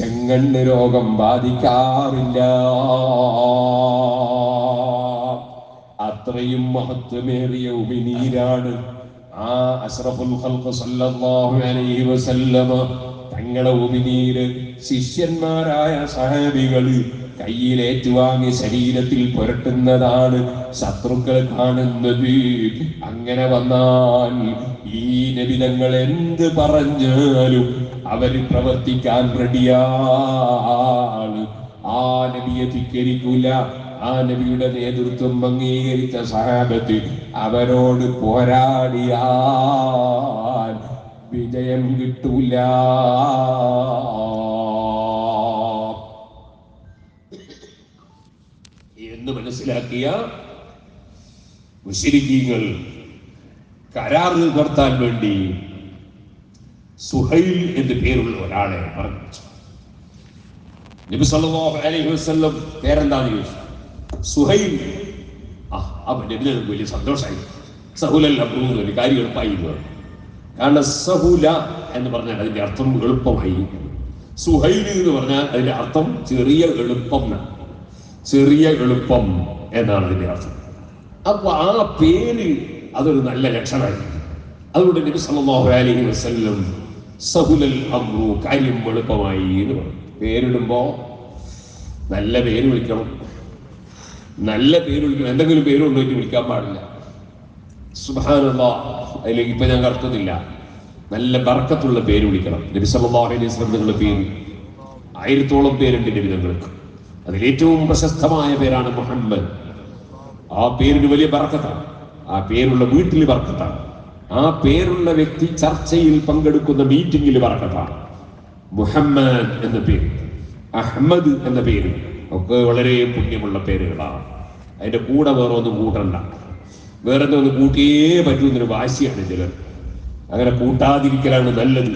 ചെങ്ങണ്ണ് രോഗം ബാധിക്കാറില്ല. അത്രയും മഹത്വമേറിയ ഉമിനീരാണ് ആ അഷ്റഫുൽ സല്ലല്ലാഹു അലൈഹി വസല്ലമ. തങ്ങളെ ഉപനീര് ശിഷ്യന്മാരായ സഹാബികൾ കയ്യിലേറ്റുവാങ്ങി ശരീരത്തിൽ പുരട്ടുന്നതാണ് ശത്രുക്കൾ കാണുന്നത്. അങ്ങനെ വന്നാൽ ഈ നബിതങ്ങൾ എന്ത് പറഞ്ഞാലും അവർ പ്രവർത്തിക്കാൻ റെഡിയാണ്. ആ നബിയെ ധിക്കരിക്കൂല. ആ നബിയുടെ നേതൃത്വം അംഗീകരിച്ച സഹാബത്ത് അവരോട് പോരാടിയാൽ വിജയം കിട്ടൂല. മനസ്സിലാക്കിയ മുസ്ലിങ്ങൾ കരാർ നിർത്താൻ വേണ്ടി സുഹൈൽ എന്ന് പേരുള്ള ഒരാളെ പറഞ്ഞു നബി സല്ലല്ലാഹു അലൈഹി വസല്ലം പേരെന്താന്ന് ചോദിച്ചു? സുഹൈൽ. ആ അപ്പൊ നബി വലിയ സന്തോഷമായി. സഹുലൽ അബ്രൂർ ഒരു കാര്യം എളുപ്പമായി കാരണം സഹുല എന്ന് പറഞ്ഞാൽ അതിന്റെ അർത്ഥം എളുപ്പമായി. സുഹൈൽ എന്ന് പറഞ്ഞാൽ അതിന്റെ അർത്ഥം ചെറിയ എളുപ്പം എന്നാണ്. ചെറിയ എളുപ്പം എന്നാണ് അതിന്റെ അർത്ഥം. അപ്പൊ ആ പേര് അതൊരു നല്ല ലക്ഷണമായിരിക്കും. അതുകൊണ്ട് നബി സല്ലല്ലാഹു അലൈഹി വസല്ലം സഹുലൽ അമ്രു കാര്യം എളുപ്പമായി എന്ന് പറഞ്ഞു. പേരിടുമ്പോ നല്ല പേര് വിളിക്കണം. നല്ല പേര് വിളിക്കണം. എന്തെങ്കിലും പേര് കൊണ്ടുപോയിട്ട് വിളിക്കാൻ പാടില്ല. സുബാനുള്ള അതിലേക്ക് ഇപ്പൊ ഞാൻ കറക്കുന്നില്ല. നല്ല ബർക്കത്തുള്ള പേര് വിളിക്കണം. നബി സല്ലല്ലാഹു അലൈഹി വസല്ലം നിങ്ങളുടെ പേര് ആയിരത്തോളം പേരുണ്ട് നബി നിങ്ങൾക്ക് അതിലേറ്റവും പ്രശസ്തമായ പേരാണ് മുഹമ്മദ്. ആ പേരിന് വലിയ ബർക്കത്താണ്. ആ പേരുള്ള വീട്ടിൽ ബർക്കത്താണ്. ആ പേരുള്ള വ്യക്തി ചർച്ചയിൽ പങ്കെടുക്കുന്ന മീറ്റിംഗിൽ ബർക്കത്താണ്. മുഹമ്മദ് എന്ന പേര്. അഹമ്മദ് എന്ന പേര്. ഒക്കെ വളരെ പുണ്യമുള്ള പേരുകളാണ്. അതിന്റെ കൂടെ വേറെ ഒന്നും കൂട്ടണ്ട. വേറെ ഒന്നും കൂട്ടിയേ പറ്റുന്നൊരു വാശിയാണ് ചിലർ. അങ്ങനെ കൂട്ടാതിരിക്കലാണ് നല്ലത്.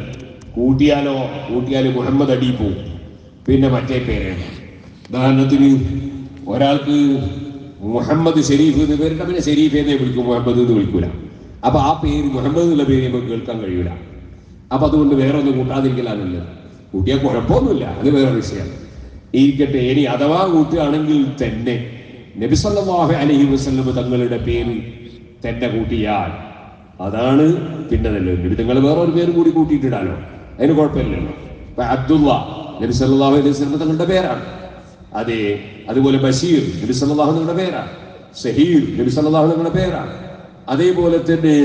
കൂട്ടിയാലോ? കൂട്ടിയാൽ മുഹമ്മദ് അടി പോവും. പിന്നെ മറ്റേ പേരാണ്. ഉദാഹരണത്തിന് ഒരാൾക്ക് മുഹമ്മദ് ഷെരീഫ് എന്ന് പേരുണ്ട് പിന്നെ ഷെരീഫ് എന്നേ വിളിക്കും മുഹമ്മദ് എന്ന് വിളിക്കൂല. അപ്പൊ ആ പേര് മുഹമ്മദ് എന്നുള്ള പേര് നമുക്ക് കേൾക്കാൻ കഴിയൂല. അപ്പൊ അതുകൊണ്ട് വേറെ ഒന്നും കൂട്ടാതിരിക്കലാണല്ലോ. കൂട്ടിയാൽ കുഴപ്പമൊന്നുമില്ല അത് വേറെ വിഷയം. ഇരിക്കട്ടെ ഇനി അഥവാ കൂട്ടുകയാണെങ്കിൽ തന്നെ നബി അലഹി വസ്ലം തങ്ങളുടെ പേര് തന്നെ കൂട്ടിയാൽ അതാണ് പിന്നെ നല്ലത്. നബി നിങ്ങൾ വേറെ ഒരു പേര് കൂടി കൂട്ടിയിട്ടിടാലോ. അതിന് കുഴപ്പമില്ലല്ലോ. അബ്ദുള്ള നബി അലൈഹി വസ്ലം തങ്ങളുടെ പേരാണ്. അതെ അതുപോലെ ബഷീർ നബി നിങ്ങളുടെ പേരാണ്. സഹീർ നബി നിങ്ങളുടെ പേരാണ്. അതേപോലെ തന്നെ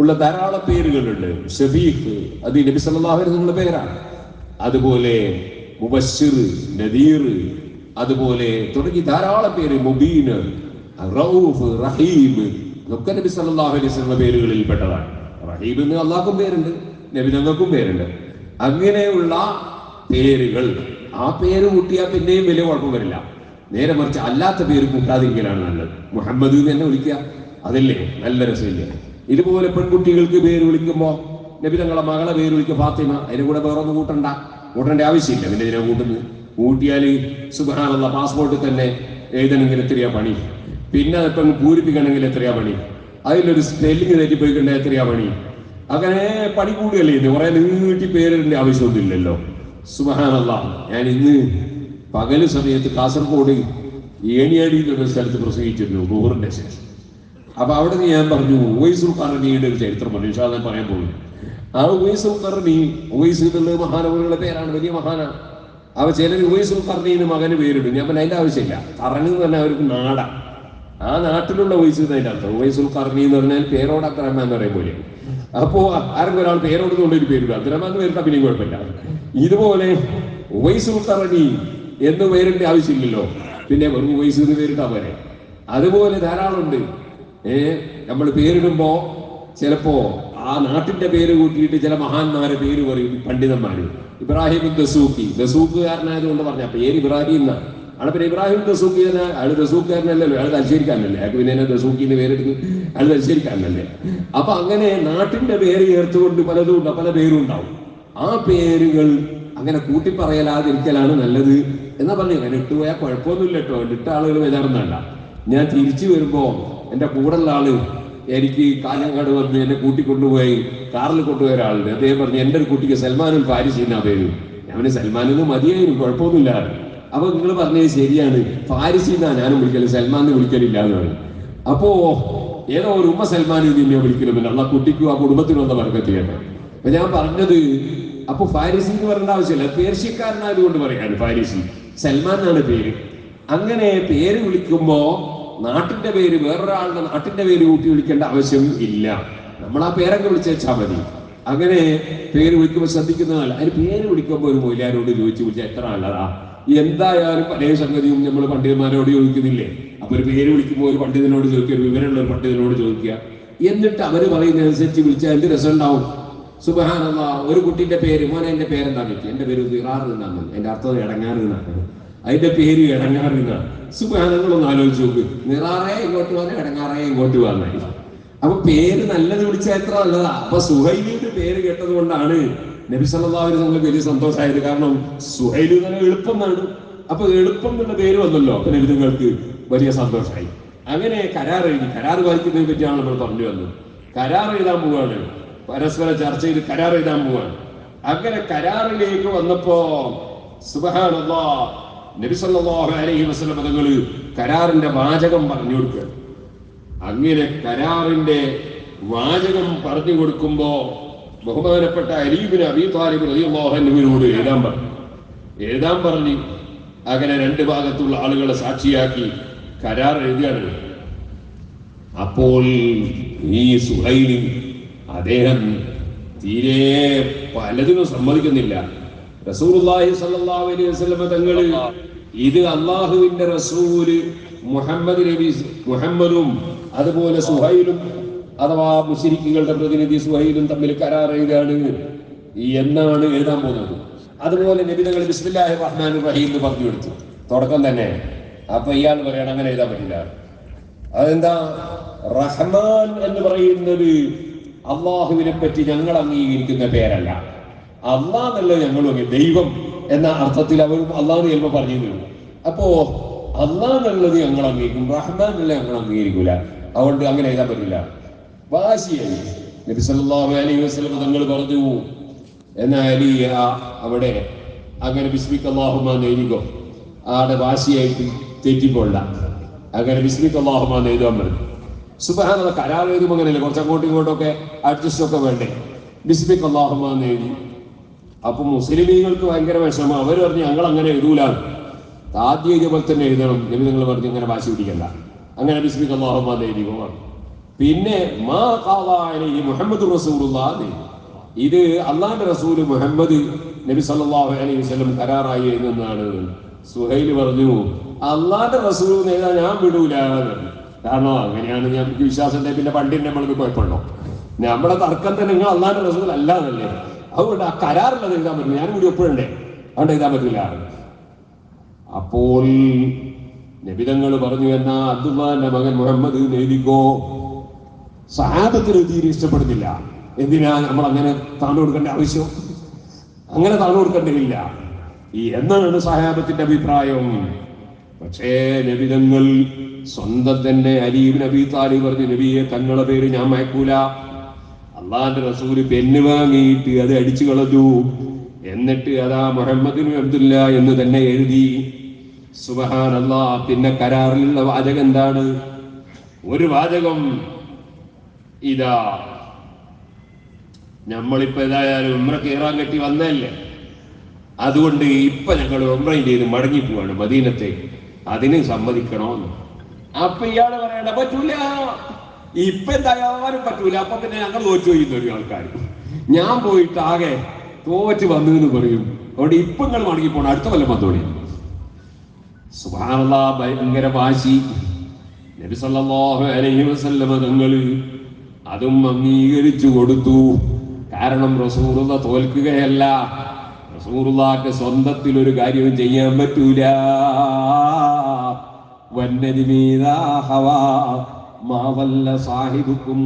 ഉള്ള ധാരാളം പേരുകളുണ്ട്. ഷഫീഖ് അത് നബി നിങ്ങളുടെ പേരാണ്. അതുപോലെ മുബഷിർ നദീർ അതുപോലെ തുടങ്ങി ധാരാളം പേര് മുബീൻ റൌഫ് റഹീം ഇതൊക്കെ നബി സല്ലല്ലാഹു അലൈഹി പേരുകളിൽ പെട്ടതാണ് റഹീം എന്ന് അള്ളാഹ്ക്കും പേരുണ്ട് നബി ഞങ്ങൾക്കും പേരുണ്ട്. അങ്ങനെയുള്ള പേരുകൾ ആ പേര് കൂട്ടിയാൽ പിന്നെയും വലിയ കുഴപ്പം വരില്ല. നേരെ മറിച്ച് അല്ലാത്ത പേര് കൂട്ടാതിരിക്കലാണ് നല്ലത്. മുഹമ്മദ് എന്ന് തന്നെ വിളിക്കുക. അതല്ലേ? നല്ല രസമില്ല? ഇതുപോലെ പെൺകുട്ടികൾക്ക് പേര് വിളിക്കുമ്പോൾ നബി തങ്ങളെ മകളെ പേര് വിളിക്കുക ഫാത്തിമ. അതിന് കൂടെ വേറെ ഒന്നും കൂട്ടണ്ട. കൂട്ടേണ്ട ആവശ്യമില്ല. പിന്നെ ഇതിനെ കൂട്ടുന്നത്? കൂട്ടിയാൽ സുബാനുള്ള പാസ്പോർട്ടിൽ തന്നെ എഴുതണമെങ്കിൽ എത്രയാ പണി? പിന്നെ അതിപ്പം പൂരിപ്പിക്കണമെങ്കിൽ എത്രയാ പണി? അതിലൊരു സ്പെല്ലിംഗ് തെറ്റിപ്പോയിക്കണ്ട എത്രയാ പണി? അങ്ങനെ പണി കൂടുകയല്ലേ ഇത് കുറെ നീട്ടി പേരിന്റെ ആവശ്യമൊന്നുമില്ലല്ലോ സുബഹാനല്ല ഞാൻ ഇന്ന് പകൽ സമയത്ത് കാസർഗോഡ് ഏണിയാടി എന്നൊരു സ്ഥലത്ത് പ്രസംഗിച്ചിരുന്നു ബോറിന്റെ ശേഷം. അപ്പൊ അവിടെ നിന്ന് ഞാൻ പറഞ്ഞു ഉവൈസുൽ കറണിയുടെ ഒരു ചരിത്രം പറഞ്ഞു. പറയാൻ പോകുന്നു. ആ ഉവൈസുൽ കറണി ഉവൈസ് എന്നുള്ളത് മഹാനവരുടെ പേരാണ് വലിയ മഹാന അവ ചിലർ ഉവൈസുൽ കറണീന് മകന് പേരിടും. ഞാൻ പിന്നെ അതിന്റെ ആവശ്യമില്ല. കറണി പറഞ്ഞാൽ അവർക്ക് നാടാ. ആ നാട്ടിലുള്ള ഉവൈസ് അതിന്റെ അർത്ഥം ഉവൈസുൽ കറണി എന്ന് പറഞ്ഞാൽ പേരോട് അബ്ദുറഹ്മാൻ എന്ന് പറയും പോലെ. അപ്പോ ആരെങ്കിലും ഒരാൾ പേരോടുന്നുള്ള ഒരു പേരുണ്ട് അബ്ദുറഹ്മാൻ എന്ന് പേരിട്ടാ പിന്നെയും കുഴപ്പമില്ല. ഇതുപോലെ ഉവൈസുൽ എന്ന് പേരിന്റെ ആവശ്യമില്ലല്ലോ. പിന്നെ വെറും ഉവൈസ് എന്ന് പേരിട്ടാ പോരെ. അതുപോലെ ധാരാളം ഉണ്ട് ഏ നമ്മൾ പേരിടുമ്പോ ചിലപ്പോ ആ നാട്ടിന്റെ പേര് കൂട്ടിയിട്ട് ചില മഹാന്മാരെ പേര് പറയും പണ്ഡിതന്മാര്. ഇബ്രാഹിം ദസൂക്കി ദസൂക്കുകാരനായതുകൊണ്ട് പറഞ്ഞ പേര് ഇബ്രാഹിം എന്നാണ്. അവിടെ പിന്നെ ഇബ്രാഹിം ദസൂക്കി തന്നെ. അയാൾ ദസൂക്കുകാരനല്ലല്ലോ അയാൾ തലശ്ശേരിക്കാരനല്ലേ അയാൾക്ക് പിന്നെ ദസൂക്കിന്ന് പേരെടുത്ത് അയാൾ തലശ്ശേരിക്കാരനല്ലേ അപ്പൊ അങ്ങനെ നാട്ടിന്റെ പേര് ചേർത്തുകൊണ്ട് പലതും പല പേരും ഉണ്ടാവും. ആ പേരുകൾ അങ്ങനെ കൂട്ടിപ്പറയലാതിരിക്കലാണ് നല്ലത് എന്നാ പറഞ്ഞു അങ്ങനെ ഇട്ടുപോയാൽ കുഴപ്പമൊന്നുമില്ല കേട്ടോ. ഇട്ട ആളുകൾ വിചാറുന്നല്ല ഞാൻ തിരിച്ചു വരുമ്പോ എന്റെ കൂടെയുള്ള ആൾ എനിക്ക് കാഞ്ഞങ്ങാട് വന്ന് എന്നെ കൂട്ടിക്കൊണ്ടുപോയി കാറിൽ കൊണ്ടുപോയ ഒരാളുണ്ട് അദ്ദേഹം പറഞ്ഞു എന്റെ ഒരു കുട്ടിക്ക് സൽമാനുൽ പാരിസ് എന്നാ പേര്. ഞാൻ സൽമാൻ എന്ന് മതിയായിരുന്നു. കുഴപ്പമൊന്നുമില്ല അപ്പൊ നിങ്ങൾ പറഞ്ഞത് ശരിയാണ്. ഫാരിസി എന്നാ ഞാനും വിളിക്കൽ സൽമാൻ എന്ന് വിളിക്കലില്ല എന്ന് പറഞ്ഞു അപ്പോ ഏതോ ഒരു ഉമ്മ സൽമാൻ നിന്നെ വിളിക്കലും അള്ള കുട്ടിക്കും ആ കുടുംബത്തിനും എന്താ വർഗത്തിൽ കേട്ടോ. അപ്പൊ ഞാൻ പറഞ്ഞത് അപ്പൊ ഫാരിസി എന്ന് പറയേണ്ട ആവശ്യമില്ല. പേർഷ്യക്കാരനായതുകൊണ്ട് പറയാണ് ഫാരിസി. സൽമാൻ എന്നാണ് പേര്. അങ്ങനെ പേര് വിളിക്കുമ്പോ നാട്ടിന്റെ പേര് വേറൊരാളുടെ നാട്ടിന്റെ പേര് കൂട്ടി വിളിക്കേണ്ട ആവശ്യം ഇല്ല. നമ്മൾ ആ പേരൊക്കെ വിളിച്ചാൽ മതി. അങ്ങനെ പേര് വിളിക്കുമ്പോൾ ശ്രദ്ധിക്കുന്നതല്ല അതിന് പേര് വിളിക്കുമ്പോൾ ഒരു മൊയിലാരോട് ചോദിച്ചു വിളിച്ചാൽ എത്ര നല്ലതാ എന്തായാലും പല സംഗതിയും നമ്മൾ പണ്ഡിതന്മാരോട് ചോദിക്കുന്നില്ലേ? അപ്പൊ ഒരു പേര് വിളിക്കുമ്പോൾ ഒരു പണ്ഡിതനോട് ചോദിക്കുക ഒരു വിവരമുള്ള ഒരു പണ്ഡിതനോട് ചോദിക്കുക. എന്നിട്ട് അവർ പറയുന്നതനുസരിച്ച് വിളിച്ചാൽ എന്ത് രസം ഉണ്ടാവും സുബഹാനല്ല ഒരു കുട്ടിന്റെ പേര് മോനെ എന്റെ പേരെന്താന്ന് വെച്ചു എന്റെ പേര് ഇറാറ് എന്നാണ് എന്റെ അർത്ഥം ഇടങ്ങാറ് എന്നാണ് അതിന്റെ പേര് ഇടങ്ങാറ് എന്നാണ് സുബഹാനങ്ങളൊന്ന് ആലോചിച്ച് നോക്ക്. നിറാറേ ഇങ്ങോട്ട് വന്നേ ഇടങ്ങാറേ ഇങ്ങോട്ട് വന്നായി അപ്പൊ പേര് നല്ലത് വിളിച്ചാൽ എത്ര നല്ലതാ? അപ്പൊ സുഹൈലിയുടെ പേര് കേട്ടത് കൊണ്ടാണ് നബി വസല്ലം വലിയ സന്തോഷമായത്. കാരണം സുഹൈലു തന്നെ എളുപ്പം എന്നാണ് അപ്പൊ എളുപ്പം എന്നുള്ള പേര് വന്നല്ലോ. അപ്പൊ നബിതങ്ങൾക്ക് വലിയ സന്തോഷമായി. അങ്ങനെ കരാർ എഴുതി കരാർ വായിക്കുന്നതിനെ പറ്റിയാണ് നമ്മൾ പറഞ്ഞു വന്നത്. കരാർ എഴുതാൻ പോവാണ്. പരസ്പര ചർച്ചയിൽ കരാർ എഴുതാൻ പോവാണ്. അങ്ങനെ കരാറിലേക്ക് വന്നപ്പോ സുബഹാനല്ലാ നബി സല്ലല്ലാഹു അലൈഹി വസല്ലം കരാറിന്റെ വാചകം പറഞ്ഞു കൊടുക്കുക അങ്ങനെ കരാറിന്റെ വാചകം പറഞ്ഞു കൊടുക്കുമ്പോ ബഹുമാനപ്പെട്ട അലീബിന് അബി താലിബ് എഴുതാൻ പറഞ്ഞു. എഴുതാൻ പറഞ്ഞു. അങ്ങനെ രണ്ട് ഭാഗത്തുള്ള ആളുകളെ സാക്ഷിയാക്കി കരാർ എഴുതിയാണ്. അപ്പോൾ ഈ സുഹൈലി അദ്ദേഹം തീരെ പലതിനും സമ്മതിക്കുന്നില്ല. റസൂർ അലൈഹി വസല്ലം തങ്ങൾ ഇത് അള്ളാഹുവിന്റെ റസൂൽ മുഹമ്മദ് നബി മുഹമ്മദും അതുപോലെ സുഹൈലും അഥവാ മുശരിക്കുകളുടെ പ്രതിനിധി സുഹൈലും തമ്മിൽ കരാർ എഴുതാണ് എന്നാണ് എഴുതാൻ പോകുന്നത്. അതുപോലെ നബി തങ്ങൾ ബിസ്മില്ലാഹി റഹ്മാൻ റഹീം എന്ന് പറഞ്ഞു കൊടുത്തു. തുടക്കം തന്നെ. അപ്പൊ ഇയാൾ പറയണം അങ്ങനെ എഴുതാൻ പറ്റില്ല. അതെന്താ? റഹ്മാൻ എന്ന് പറയുന്നത് അള്ളാഹുവിനെ പറ്റി ഞങ്ങൾ അംഗീകരിക്കുന്ന പേരല്ല. അള്ളാഹ് ഞങ്ങളും ദൈവം എന്ന അർത്ഥത്തിൽ അവരും അള്ളാഹ് ചിലപ്പോൾ പറഞ്ഞു അപ്പോ അള്ളാഹ് എന്നുള്ളത് ഞങ്ങൾ അംഗീകരിക്കും. റഹ്മാൻ എന്നുള്ളത് ഞങ്ങൾ അംഗീകരിക്കൂല. അതുകൊണ്ട് അങ്ങനെ എഴുതാൻ പറ്റില്ല. വാശിയായി. നബി സല്ലല്ലാഹു അലൈഹി വസല്ലം തങ്ങൾ പറഞ്ഞു ആ അവിടെ. അങ്ങനെ ബിസ്മിക്ക് അള്ളാഹുമാ എഴുതിക്കോ ആടെ വാശിയായിട്ട് തെറ്റിക്കൊള്ള അങ്ങനെ ബിസ്മിക്ക് അള്ളാഹുമാ എഴുതാൻ പറഞ്ഞു. സുബഹാന കരാർ എഴുതുമ്പോൾ അങ്ങനെയല്ലേ? കുറച്ച് അങ്ങോട്ടും ഇങ്ങോട്ടും ഒക്കെ അഡ്ജസ്റ്റ് ഒക്കെ വേണ്ടേ? ബിസ്മിക്ക് അള്ളാഹുമാ എഴുതി അപ്പൊ മുസ്ലിമീങ്ങൾക്ക് ഭയങ്കര വിഷമം അവർ പറഞ്ഞു ഞങ്ങൾ അങ്ങനെ എഴുതൂലാണ് ആദ്യം ഇതുപോലെ തന്നെ എഴുതണം നബി നിങ്ങൾ പറഞ്ഞു ഇങ്ങനെ വാശി പിടിക്കണ്ട. അങ്ങനെ ബിസ്മിക്ക് അള്ളാഹുമാ എഴുതി പറഞ്ഞു പിന്നെ മാ മുഹമ്മദ് ഇത് അള്ളാന്റെ റസൂൽ മുഹമ്മദ് നബി സല്ലല്ലാഹു അലൈഹി വസല്ലം കരാറായി എഴുതുന്നതാണ്. സുഹൈൽ പറഞ്ഞു അള്ളാന്റെ റസൂൽ എഴുതാൻ ഞാൻ വിടൂല കാരണം അങ്ങനെയാണ് ഞാൻ വിശ്വാസത്തെ പിന്നെ പണ്ടിന് നമ്മൾക്ക് കുഴപ്പമുണ്ടോ? നമ്മുടെ തർക്കം തന്നെ നിങ്ങൾ അള്ളാന്റെ റസൂൽ അല്ല എന്നല്ലേ? അതുകൊണ്ട് ആ കരാറുള്ളത് എഴുതാൻ പറ്റില്ല. ഞാനും കൂടി ഒപ്പിടണ്ടേ? അതുകൊണ്ട് എഴുതാൻ പറ്റില്ല. അപ്പോൾ നബിതങ്ങൾ പറഞ്ഞു എന്നാ അബ്ദുല്ലാന്റെ മകൻ മുഹമ്മദ് നേരിക്കോ സഹാബത്തിന് തീരെ ഇഷ്ടപ്പെടുന്നില്ല. എന്തിനാ നമ്മൾ അങ്ങനെ താണു കൊടുക്കേണ്ട ആവശ്യം? അങ്ങനെ താണു കൊടുക്കേണ്ടതില്ല. ഈ എന്നാണ് സഹാബത്തിന്റെ അഭിപ്രായം. പക്ഷേ നബിതങ്ങൾ സ്വന്തം തന്നെ അലീബ് നബി താലിബ് പറഞ്ഞു നബിയെ തങ്ങളെ പേര് ഞാൻ മയക്കൂല. അള്ളാന്റെ റസൂൽ പെന്ന് വാങ്ങിയിട്ട് അത് അടിച്ചു കളഞ്ഞു. എന്നിട്ട് അതാ മുഹമ്മദിനും അബ്ദുല്ല എന്ന് തന്നെ എഴുതി സുബഹാൻ അല്ലാ പിന്നെ കരാറിലുള്ള വാചകം എന്താണ്? ഒരു വാചകം ഇതാ. നമ്മളിപ്പോ ഏതായാലും ഉമ്ര കയറാൻ കെട്ടി വന്നല്ലേ അതുകൊണ്ട് ഇപ്പൊ ഞങ്ങൾ ഉമ്രയും ചെയ്ത് മടങ്ങി പോവാണ് മദീനത്തേക്ക് അതിന് സമ്മതിക്കണോന്ന്. അപ്പൊ ഇയാൾ പറയണ്ട പറ്റൂല. ഇപ്പൊ എന്തായാലും പറ്റൂല. അപ്പൊ പിന്നെ ഞങ്ങൾ തോറ്റു പോയി ആൾക്കാർ ഞാൻ പോയിട്ട് ആകെ തോറ്റ് വന്നു എന്ന് പറയും. അതുകൊണ്ട് ഇപ്പൊ നിങ്ങൾ മടങ്ങി പോണം. അടുത്ത കൊല്ലം വന്നോളി. സുബാനുള്ള ഭയങ്കര വാശി നബി സല്ലല്ലാഹു അലൈഹി വസല്ലമ തങ്ങൾ അതും അംഗീകരിച്ചു കൊടുത്തു. കാരണം റസൂറുള്ള തോൽക്കുകയല്ല. റസൂറുള്ളാക്ക് സ്വന്തത്തിൽ ഒരു കാര്യവും ചെയ്യാൻ പറ്റൂല. സാഹിബുക്കും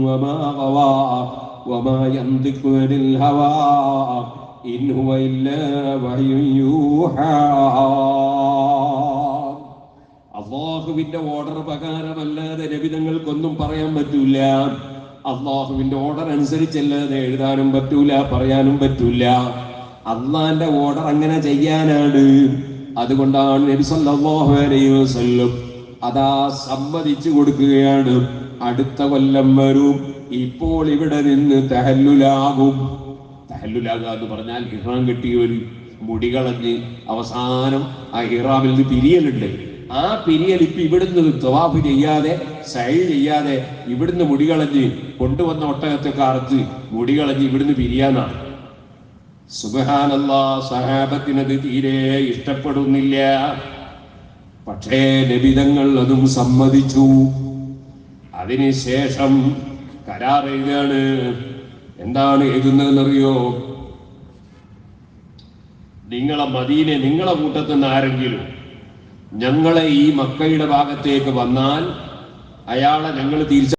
ഇൻ ഹുവ ഇല്ലാ വഹ്യുൻ യൂഹാ. അള്ളാഹുവിന്റെ ഓർഡർ പ്രകാരമല്ലാതെ രവിതങ്ങൾക്കൊന്നും പറയാൻ പറ്റൂല. അള്ളാഹുവിന്റെ ഓർഡർ അനുസരിച്ചല്ലാതെ എഴുതാനും പറ്റൂല പറയാനും പറ്റൂല. അള്ളാന്റെ ഓർഡർ അങ്ങനെ ചെയ്യാനാണ്. അതുകൊണ്ടാണ് നബി സല്ലല്ലാഹു അലൈഹി വസല്ലം അതാ സമ്മതിച്ചു കൊടുക്കുകയാണ്. അടുത്ത കൊല്ലം വരും. ഇപ്പോൾ ഇവിടെ നിന്ന് തഹല്ലുലാകും. തഹല്ലുലാകുക എന്ന് പറഞ്ഞാൽ ഇഹ്റാം കെട്ടിയവർ മുടി കളഞ്ഞ് അവസാനം ആ ഇഹ്റാമിൽ നിന്ന് പിരിയലുണ്ട് ആ പിരിയൽ ഇപ്പൊ ഇവിടുന്ന് തവാഫ് ചെയ്യാതെ സൈ ചെയ്യാതെ ഇവിടുന്ന് മുടികളഞ്ഞ് കൊണ്ടുവന്ന ഒട്ടകത്തെ കാർത്ത് മുടികളഞ്ഞ് ഇവിടുന്ന് പിരിയാന്നാണ് സുബഹാനല്ലാ സഹാബത്തിനത് തീരെ ഇഷ്ടപ്പെടുന്നില്ല. പക്ഷേ നബിതങ്ങൾ അതും സമ്മതിച്ചു. അതിനുശേഷം കരാർ എഴുതാണ്. എന്താണ് എഴുതുന്നതെന്നറിയോ? നിങ്ങളെ മദീനെ നിങ്ങളെ കൂട്ടത്തിൽ നിന്ന് ആരെങ്കിലും ഞങ്ങളെ ഈ മക്കയുടെ ഭാഗത്തേക്ക് വന്നാൽ അയാളെ ഞങ്ങൾ തിരിച്ച